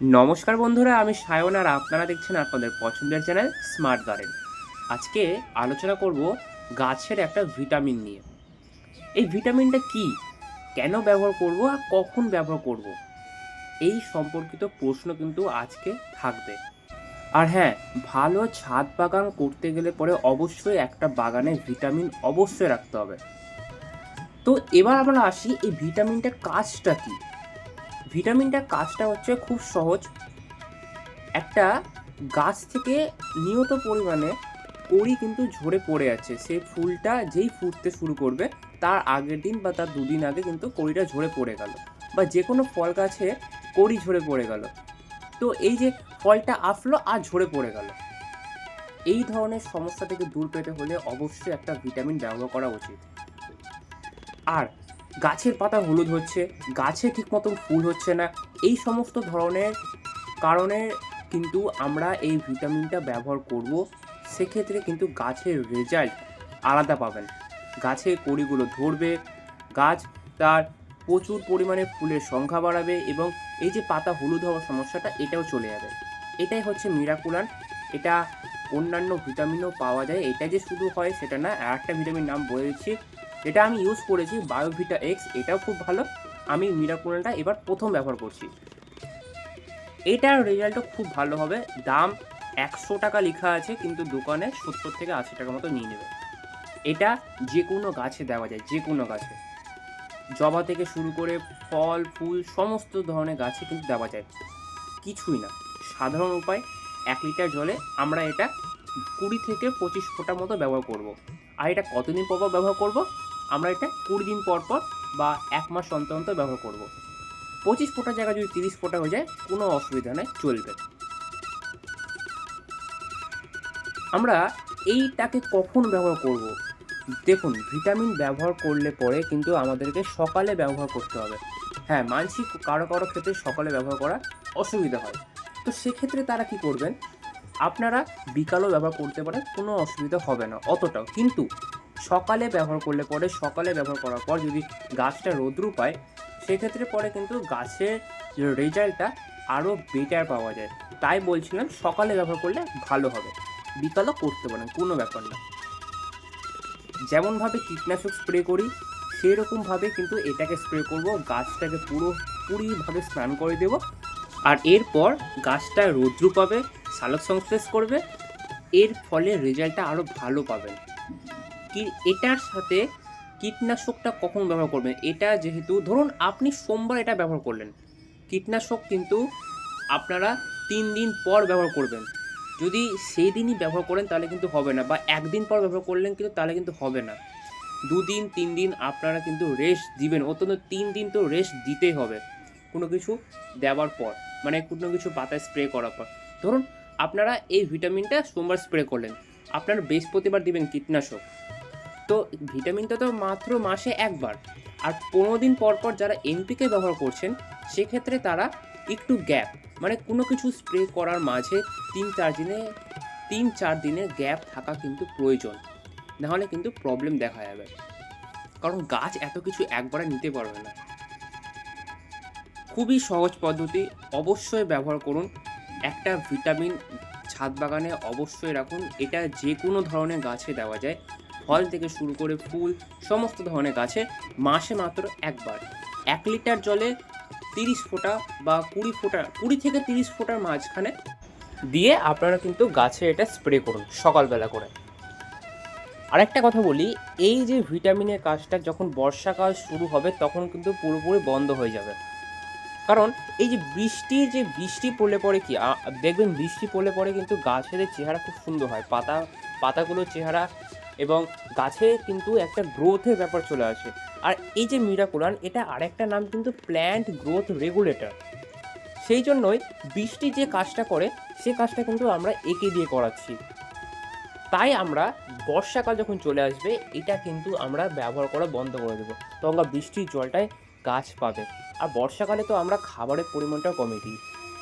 নমস্কার বন্ধুরা, আমি সায়ন আর আপনারা দেখছেন আপনাদের পছন্দের চ্যানেল স্মার্ট গার্ডেন আজকে আলোচনা করব গাছের একটা ভিটামিন নিয়ে। এই ভিটামিনটা কি? কেন ব্যবহার করব আর কখন ব্যবহার করব? এই সম্পর্কিত প্রশ্ন কিন্তু আজকে থাকবে। আর হ্যাঁ ভালো ছাদ বাগান করতে গেলে পরে অবশ্যই একটা বাগানে ভিটামিন অবশ্যই রাখতে হবে। তো এবার আমরা আসি এই ভিটামিনটার কাজটা কী? ভিটামিনটার কাজটা হচ্ছে খুব সহজ। একটা গাছ থেকে নিয়ত পরিমাণে কড়ি কিন্তু ঝরে পড়ে আছে। সেই ফুলটা যেই ফুটতে শুরু করবে, তার আগের দিন বা তার দুদিন আগে কিন্তু কড়িটা ঝরে পড়ে গেল বা যে কোনো ফল গাছে কড়ি ঝরে পড়ে গেল। তো এই যে ফলটা আসলো আর ঝরে পড়ে গেল। এই ধরনের সমস্যা থেকে দূর পেতে হলে অবশ্যই একটা ভিটামিন ব্যবহার করা উচিত। আর গাছের পাতা হলুদ হচ্ছে, গাছে ঠিক মতন ফুল হচ্ছে না, এই সমস্ত ধরনের কারণে কিন্তু আমরা এই ভিটামিনটা ব্যবহার করব। সেক্ষেত্রে কিন্তু গাছের রেজাল্ট আলাদা পাবেন। গাছে কড়িগুলো ধরবে, গাছ তার প্রচুর পরিমাণে ফুলের সংখ্যা বাড়াবে এবং এই যে পাতা হলুদ হওয়ার সমস্যাটা, এটাও চলে যাবে। এটাই হচ্ছে মিরাকুলান। এটা অন্যান্য ভিটামিনও পাওয়া যায়। এটা যে শুধু হয় সেটা না আর একটা ভিটামিন নাম বলে দিচ্ছি এটা আমি ইউজ করেছি বায়োভিটা এক্স এটাও খুব ভালো। আমি মিরাকুলানটা এবার প্রথম ব্যবহার করছি। এটার রেজাল্টও খুব ভালো হবে। দাম একশো টাকা লেখা আছে, কিন্তু দোকানে সত্তর থেকে আশি টাকা মতো নিয়ে নেবে। এটা যে কোনো গাছে দেওয়া যায় যে কোনো গাছে। জবা থেকে শুরু করে ফল, ফুল, সমস্ত ধরনের গাছে কিন্তু দেওয়া যায়। কিছুই না। সাধারণ উপায়, এক লিটার জলে আমরা এটা কুড়ি থেকে পঁচিশ ফোঁটা মতো ব্যবহার করব। আর এটা কতদিন পর পর ব্যবহার করব? আমরা এটা কুড়ি দিন পর পর বা এক মাস অন্তর অন্তর ব্যবহার করব। পঁচিশ ফোঁটা জায়গায় যদি তিরিশ ফোঁটা হয়ে যায়, কোনো অসুবিধা নেই, চলবে। আমরা এইটাকে কখন ব্যবহার করব? দেখুন, ভিটামিন ব্যবহার করলে পরে কিন্তু আমাদেরকে সকালে ব্যবহার করতে হবে। হ্যাঁ মানসিক কারও কারও ক্ষেত্রে সকালে ব্যবহার করা অসুবিধা হয়। তো সেক্ষেত্রে তারা কি করবেন? আপনারা বিকালও ব্যবহার করতে পারেন, কোনো অসুবিধা হবে না, অতটাও। কিন্তু সকালে ব্যবহার করলে পরে সকালে ব্যবহার করার পর যদি গাছটা রোদ্রু পায়, সেক্ষেত্রে পরে কিন্তু গাছের রেজাল্টটা আরও বেটার পাওয়া যায়। তাই বলছিলাম সকালে ব্যবহার করলে ভালো হবে। বিকালও করতে পারেন, কোনো ব্যাপার না। যেমনভাবে কীটনাশক স্প্রে করি সেই রকমভাবে কিন্তু এটাকে স্প্রে করব, গাছটাকে পুরো, পুরিভাবে স্নান করে দেব। আর এরপর গাছটা রৌদ্রু পাবে সালোক সংশ্লেষ করবে, এর ফলে রেজাল্টটা আরও ভালো পাবেন। কি এটার সাথে কীটনাশকটা কখন ব্যবহার করবেন? এটা যেহেতু, ধরুন আপনি সোমবার এটা ব্যবহার করলেন। কীটনাশক কিন্তু আপনারা তিন দিন পর ব্যবহার করবেন। যদি সেই দিনই ব্যবহার করেন তাহলে কিন্তু হবে না বা একদিন পর ব্যবহার করলেন কিন্তু তাহলে কিন্তু হবে না। দুদিন, তিন দিন আপনারা কিন্তু রেস্ট দিবেন। অত্যন্ত তিন দিন তো রেস্ট দিতেই হবে। কোনো কিছু দেওয়ার পর মানে কোনো কিছু পাতায় স্প্রে করার পর। ধরুন আপনারা এই ভিটামিনটা সোমবার স্প্রে করলেন। আপনার বৃহস্পতিবার দিবেন কীটনাশক। তো ভিটামিনটা তো মাত্র মাসে একবার। আর পনেরো দিন পর পর যারা এনপিকে ব্যবহার করছেন, সেক্ষেত্রে তারা একটু গ্যাপ মানে কোনো কিছু স্প্রে করার মাঝে তিন চার দিনে, তিন চার দিনের গ্যাপ থাকা কিন্তু প্রয়োজন। নাহলে কিন্তু প্রবলেম দেখা যাবে। কারণ গাছ এত কিছু একবারে নিতে পারবে না। খুবই সহজ পদ্ধতি, অবশ্যই ব্যবহার করুন। একটা ভিটামিন ছাদ বাগানে অবশ্যই রাখুন। এটা যে কোনো ধরনের গাছে দেওয়া যায়। ফল থেকে শুরু করে ফুল, সমস্ত ধরনের গাছে মাসে মাত্র একবার। এক লিটার জলে তিরিশ ফোঁটা বা কুড়ি ফোঁটা, কুড়ি থেকে তিরিশ ফোঁটার মাঝখানে দিয়ে আপনারা কিন্তু গাছে এটা স্প্রে করুন সকালবেলা করে। আরেকটা কথা বলি, এই যে ভিটামিনের কাজটা যখন বর্ষাকাল শুরু হবে তখন কিন্তু পুরোপুরি বন্ধ হয়ে যাবে। কারণ এই যে বৃষ্টির যে বৃষ্টি পড়লে পরে কি দেখবেন বৃষ্টি পড়লে পরে কিন্তু গাছের চেহারা খুব সুন্দর হয়। পাতা, পাতাগুলোর চেহারা এবং গাছে কিন্তু একটা গ্রোথের ব্যাপার চলে আসে। আর এই যে মিরাকুলান এটা আরেকটা নাম কিন্তু প্ল্যান্ট গ্রোথ রেগুলেটর সেই জন্যই বৃষ্টি যে কাজটা করে, সে কাজটা কিন্তু আমরা একে দিয়ে করাচ্ছি। তাই আমরা বর্ষাকাল যখন চলে আসবে, এটা কিন্তু আমরা ব্যবহার করা বন্ধ করে দেবো। তখন বৃষ্টির জলটায় গাছ পাবে। আর বর্ষাকালে তো আমরা খাবারের পরিমাণটাও কমিয়ে দিই।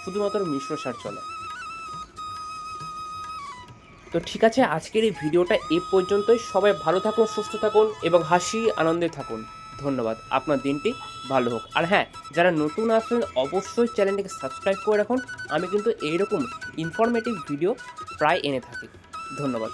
শুধুমাত্র মিশ্র সার চলে। তো ঠিক আছে, আজকের এই ভিডিওটা এ পর্যন্তই। সবাই ভালো থাকুন, সুস্থ থাকুন এবং হাসি, আনন্দে থাকুন। ধন্যবাদ। আপনার দিনটি ভালো হোক। আর হ্যাঁ যারা নতুন আসবেন অবশ্যই চ্যানেলটিকে সাবস্ক্রাইব করে রাখুন। আমি কিন্তু এইরকম ইনফরমেটিভ ভিডিও প্রায় এনে থাকি। ধন্যবাদ।